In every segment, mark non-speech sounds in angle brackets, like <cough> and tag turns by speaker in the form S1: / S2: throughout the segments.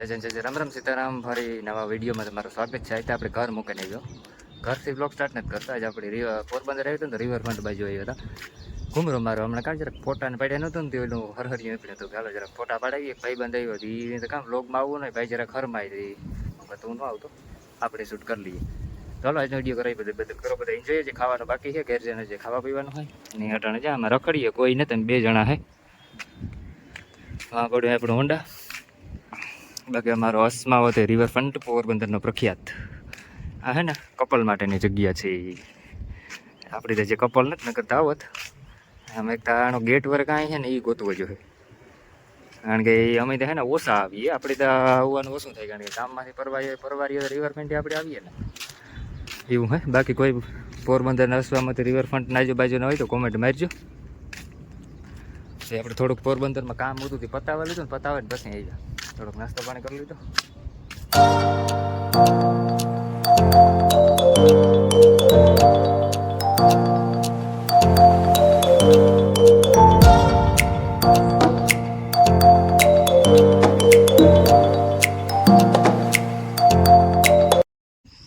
S1: જય જય રામ રામ સીતારામ. ફરી નવા વિડીયોમાં તમારું સ્વાગત છે. આજે આપણે ઘર મૂકીને આવ્યો. ઘરથી બ્લોક સ્ટાર્ટ નથી કરતા. આજે આપણે રિવર પોરબંદર આવ્યું હતું ને રિવરફ્રન્ટ બાજુ આવ્યો હતા. ઘૂમરો મારો. હમણાં કાં જરાક ફોટાને પાડ્યા નહોતું ને તે પેલું હરહરિયું નીકળ્યું હતું. ચાલો જરાક ફોટા પાડાવીએ. ભાઈ બંધ આવ્યો હતી. એ કામ બ્લોગમાં આવવું નહીં. ભાઈ જરાક હરમાઈ હતી તું ન આવતો. આપણે શૂટ કરી લઈએ. ચાલો આજનો વીડિયો કરાવી બધું બધું કરો બધા એન્જોય છે. ખાવાનું બાકી છે. ઘેર જઈને જે ખાવા પીવાનું હોય ને અટાણે જ્યાં અમે રખડીએ. કોઈ નથી ને બે જણા હે. હા, પડ્યું આપણું હોન્ડા બાકી અમારો અસ્માવત એ રિવરફ્રન્ટ પોરબંદરનો પ્રખ્યાત. આ હે ને, કપલ માટેની જગ્યા છે. આપણી તો જે કપલ નથી, નકર આવત આમ એક તો આનો ગેટ વર્ક કાંઈ છે ને એ ગોતવો જોઈએ કારણ કે અમે તો હે ને, ઓછા આવીએ. આપણે તો આવવાનું ઓછું થાય, કારણ કે ગામમાંથી પરવારી પરવારી રિવરફ્રન્ટે આપણે આવીએ ને. એવું હે? બાકી કોઈ પોરબંદરના અસ્વામાંથી રિવરફ્રન્ટના આજુબાજુના હોય તો કોમેન્ટ મારજો. આપણે થોડુંક પોરબંદરમાં કામ હતું તે પતાવવા લીધું ને પતાવે ને પછી આવી જા થોડોક નાસ્તો પાણી કરી લીધો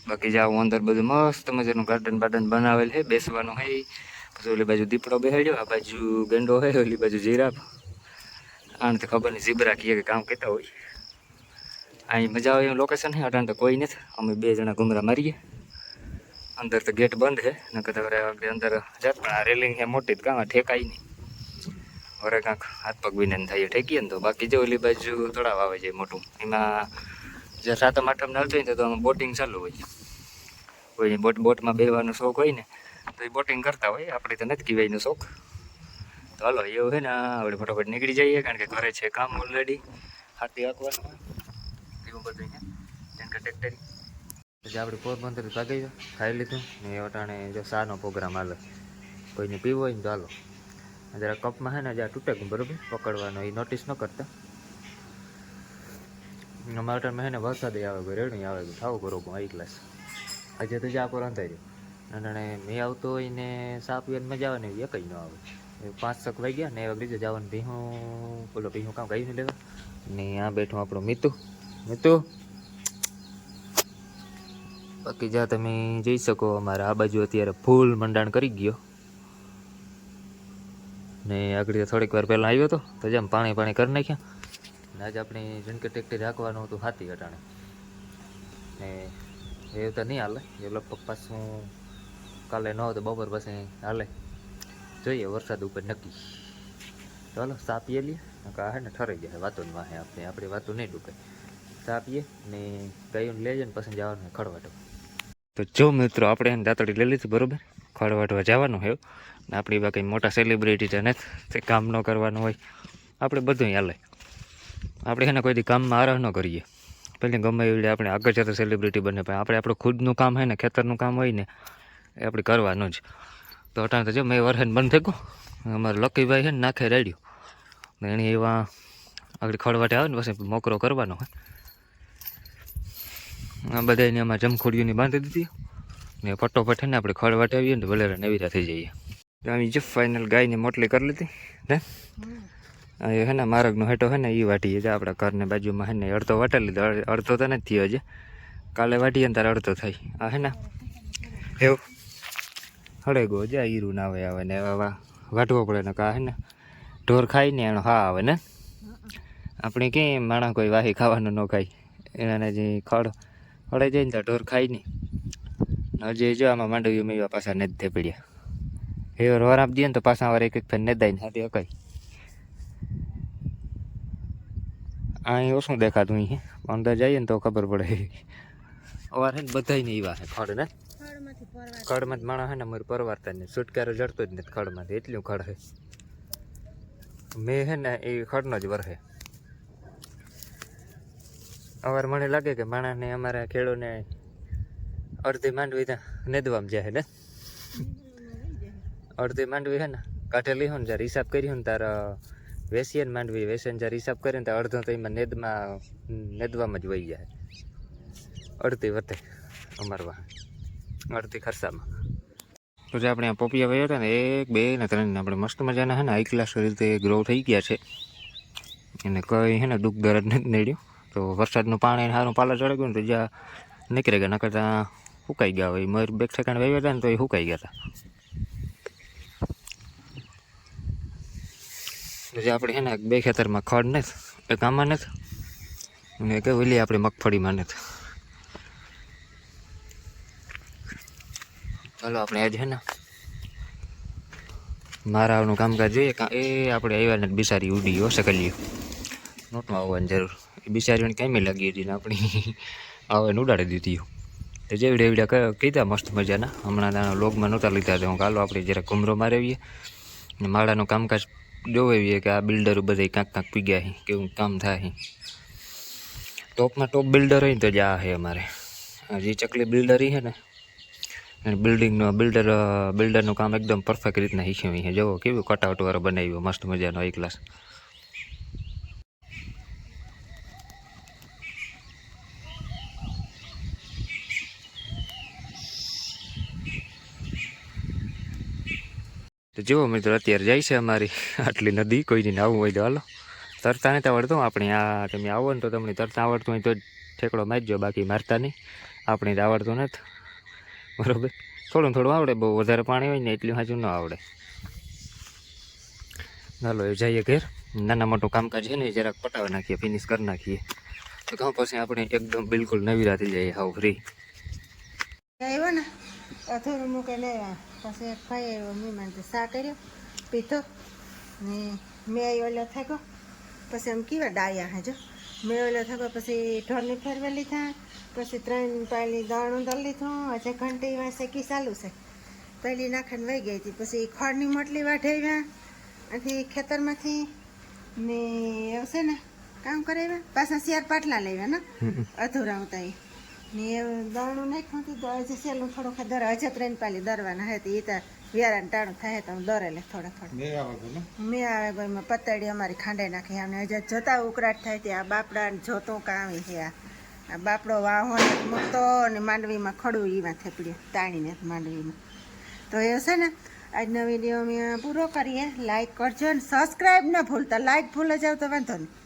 S1: બાકી જાવ અંદર બધું મસ્ત મજાનું ગાર્ડન બાર્ડન બનાવેલ છે બેસવાનું છે પછી ઓલી બાજુ દીપડો બેહાડ્યો આ બાજુ ગેંડો હોય ઓલી બાજુ જીરાફ આને તો ખબર નહીં ઝીબરા કીએ કે કામ કહેતા હોય અહીં મજા આવે એવું લોકેશન છે. અટાણ તો કોઈ નથી. અમે બે જણા ઘુમરા મારીએ. અંદર તો ગેટ બંધ છે. ને કદાચ અંદર જાત. પણ આ રેલિંગ છે મોટી જ કાં ઠેકાય નહીં. વરે કાંક હાથ પગ વિને થાય ઠેકીએ ને તો બાકી જો ઓલી બાજુ તળાવ આવે છે મોટું. એમાં જે સાતમ આઠમ ના હોય ને તો આમાં બોટિંગ ચાલુ હોય. કોઈ બોટ બોટમાં બેવાનો શોખ હોય ને, તો એ બોટિંગ કરતા હોય. આપણે તો નથી કહેવાયનો શોખ. તો હાલો, એવું છે ને આપણે ફટાફટ નીકળી જઈએ. કારણ કે ઘરે છે કામ ઓલરેડી હાથી હાંકવાનું. એવું બધું જેમ કે ટેક્ટરી પછી આપણે પોરબંદર ભાગી ખાઈ લીધું ને વટાણે જો સાનો પ્રોગ્રામ હાલે. કોઈને પીવો હોય ને તો હાલો. જરા કપમાં હે ને જ્યાં તૂટે બરોબર? પકડવાનો એ નોટિસ ન કરતા. અમારા ટાઈમ ને વરસાદ આવે ગયો રેડું આવે કોઈ, ખાવું બરોબર એક ગ્લાસ આજે તો જા પર અંધાઈ રહ્યું. અને મેં આવતો હોય ને સાપ પીવાની મજા આવે ને એક જ ન આવે. પાંચ તક વાગ્યા ને એ વખતે જવાનું ભીહું બોલો ભીહું કામ ગાયું લેવા ને આ બેઠો આપણું મિતુ. મિતુ? બાકી જ્યાં તમે જઈ શકો. અમારા આ બાજુ અત્યારે ફૂલ મંડાણ કરી ગયો. ને આગળ થોડીક વાર પહેલાં આવ્યો હતો તો જેમ પાણી પાણી કરી નાખ્યા. ને આજે આપણે જણકે ટેક્ટર રાખવાનું હતું હાથી અટાણે. ને એ તો નહીં હાલે. એ લગભગ પાછું કાલે ન તો બપોર પછી હાલે. જોઈએ, વરસાદ ઉપર નક્કી. ચાલો ચા પીએ લઈએ હે ને ઠરાઈ જાય વાતો વાહે આપણે. આપણી વાતો નહીં ડૂબે ચા ને ગાયું લઈ જઈને પછી જવાનું ખડવાટો. તો જો મિત્રો, આપણે એને દાંતડી લઈ લીધી, બરાબર? ખડવાટવા જવાનું હોય ને આપણી બા કંઈ મોટા સેલિબ્રિટી છે ને, તે કામ ન કરવાનું હોય. આપણે બધું હાલે. આપણે એને કોઈ દી કામમાં આરાહ ન કરીએ. પહેલાં ગમે એવી આપણે આગળ જતા સેલિબ્રિટી બને, પણ આપણે આપણું ખુદનું કામ હોય ને, ખેતરનું કામ હોય ને, એ આપણે કરવાનું જ. તો અટાણ તો જો, મેં વરહેન બંધ થઈ ગયું. અમારે લકીભાઈ છે ને નાખે રેડ્યું. ને એની એવા આગળ ખડવાટે આવે ને, પછી મોકરો કરવાનો હોય. આ બધાને એમાં જમખોડીઓની બાંધી દીધી. ને ફટોફટ ને આપણે ખળ વટાવીએ ને ભલે નવીરા થઈ જઈએ. તો આવી જે ફાઇનલ ગાયને મોટલી કરી લીધી. ને? એ હે ને માર્ગનો હેઠો હે ને એ વાટીએ છે આપણા ઘરને બાજુમાં હે ને અડધો વાટી લીધો. અડધો તો નથી થયો હજી. કાલે વાટીએ ને તારે અડધો થાય. આ હે ને? એવું. હળે ગો જા હીરું ના આવે આવે ને આવા. વાટવો પડે ને કા હે ને? ઢોર ખાય ને એનો હા આવે ને? આપણે કેમ માણસ કોઈ વાહી ખાવાનું ન ખાય. એના જે ખડ હળે જાય ને તો ઢોર ખાય નહીં. હજી જો આમાં માંડવી મેવા પાછા નથી થઈ પડ્યા. એ વાર આપી દઈએ ને તો પાછા વાર એક એક ફેર ને દાય ને હાથી અકાય અહીં ઓછું દેખાતું અહીં અંદર જઈએ ને તો ખબર પડે. અવાર છે ને બધાય નહીં એવા છે ખડ ને? ખડમાં માણસ હે ને મારું પરવારતા ને છુટકારો જડતો જ નથી ખડમાંથી. એટલું ખડ છે મેં છે ને એ ખડનો જ વરહે અવાર મને લાગે કે માણસને અમારા ખેડૂને અડધી માંડવી ત્યાં નેદવામાં જાય ને? અડધી માંડવી છે ને કાઢેલી હોય ને જ્યારે હિસાબ કર્યો ને તારે વેસીએ ને માંડવી વેસે જ્યારે હિસાબ કરીને ત્યારે અડધો તો એમાં નેદમાં, નેદવામાં જ વહી જાય. અડધી વધે અમારવા અડધી ખર્ચામાં. તો જે આપણે આ પોપિયા વયા હતા ને, એક, બે ને ત્રણ આપણે મસ્ત મજાના હે ને હાઈ ક્લાસ રીતે ગ્રો થઈ ગયા છે. એને કંઈ હે ને, દુઃખ દર્દ નથી નડ્યું તો વરસાદનું પાણી સારું પાલા ચડી ગયું તો જ્યાં નીકળી ગયા, નકર ત્યાં સુકાઈ ગયા હોય. મયુર બેગ ઠેકાણે વહી હતા ને તો એ સુકાઈ ગયા હતા. પછી આપણે છે ને બે ખેતરમાં ખડ નથી, એક આમાં નથી, અને એક ઓલી આપણી મગફળીમાં નથી. ચાલો આપણે આજે છે ને મારાનું કામકાજ જોઈએ એ આપણે આવ્યા ને બિસારી ઉડી હશે શકલ્યું નોટમાં આવવાની જરૂર. એ બિચારીઓને કેમી લાગી હતી ને આપણી ને ઉડાડી દીધી. તો જેવડે એવડ્યા કીધા મસ્ત મજાના. હમણાં લોગમાં નહોતા લીધા, તો હું કાલો આપણે જરાક ઘુમરો મારેવીએ. ને માળાનું કામકાજ જોવાવીએ કે આ બિલ્ડરો બધા કાંક કાંક પી ગયા કેવું કામ થાય ટોપમાં ટોપ બિલ્ડર હોય ને તો જ આ છે અમારે. જે ચકલી બિલ્ડર છે ને અને બિલ્ડિંગનો બિલ્ડર, બિલ્ડરનું કામ એકદમ પરફેક્ટ રીતના શીખ્યું છે જુઓ, કેવું કટઆઉટવાળો બનાવ્યો, મસ્ત મજાનો એક ક્લાસ તો જુઓ મિત્રો, અત્યારે જાય છે અમારી <laughs> આટલી નદી, કોઈની નાવું હોય તો હાલો. તરતા નથી આવડતું, આપણે આ તમે આવો ને તો તમને તરતા આવડતું હોય તો ઠેકડો મારજો, બાકી મારતા નહીં. આપણે તો આવડતું નથી. બરાબર? થોડું થોડું આવડે, બહુ વધારે પાણી હોય ને એટલું સાચું ન આવડે. ચાલો એ જઈએ ઘેર. નાના મોટું કામકાજ છે ને, જરાક પટાવી નાખીએ ફિનિશ કરી નાખીએ. તો ઘઉં પછી આપણે એકદમ બિલકુલ નવી રાતે જઈએ, હાવ ફ્રી
S2: આવ્યો ને? અથોરું મૂકે લેવા પછી ખાઈ આવ્યો મહેમાન તો શા કર્યો પીધો ને મેં ઓલો થાક્યો પછી આમ કેવા ડાયા હે જો. મેં ઓલો થાક્યો પછી ઢોરની ફેરવે લીધા પછી ત્રણ પાયલી દાણું દળ લીધું હજે ઘંટી વાંચે કી ચાલુ છે. પહેલી નાખીને વહી ગઈ હતી પછી ખોળની મોટલી વાઢાવ્યા આથી ખેતરમાંથી ને છે ને કામ કરાવ્યા પાછા શિયાર પાટલા લાવ્યા ને? <laughs> અધૂરા હતા એ ને એ દાણું નાખ્યું હતું તો હજી સેલું થોડુંક દર હજે ત્રણ પાલી દરવાના હતી એ તો વ્યારા ટાણું થાય તો હું દરે લે થોડા થોડા. મેં આવે પતડી અમારી ખાંડે નાખી. અને હજે જોતા ઉકળાટ થાય તે આ બાપડા ને જોતું કામી છે આ. આ બાપડો વાહો મૂકતો અને માંડવીમાં ખડું એમાં થેપડ્યું તાણીને માંડવીમાં. તો એ છે ને આજનો વીડિયો અમે પૂરો કરીએ. લાઈક કરજો ને સબસ્ક્રાઈબ ન ભૂલતા. લાઈક ભૂલ જાવ તો વાંધો નહીં.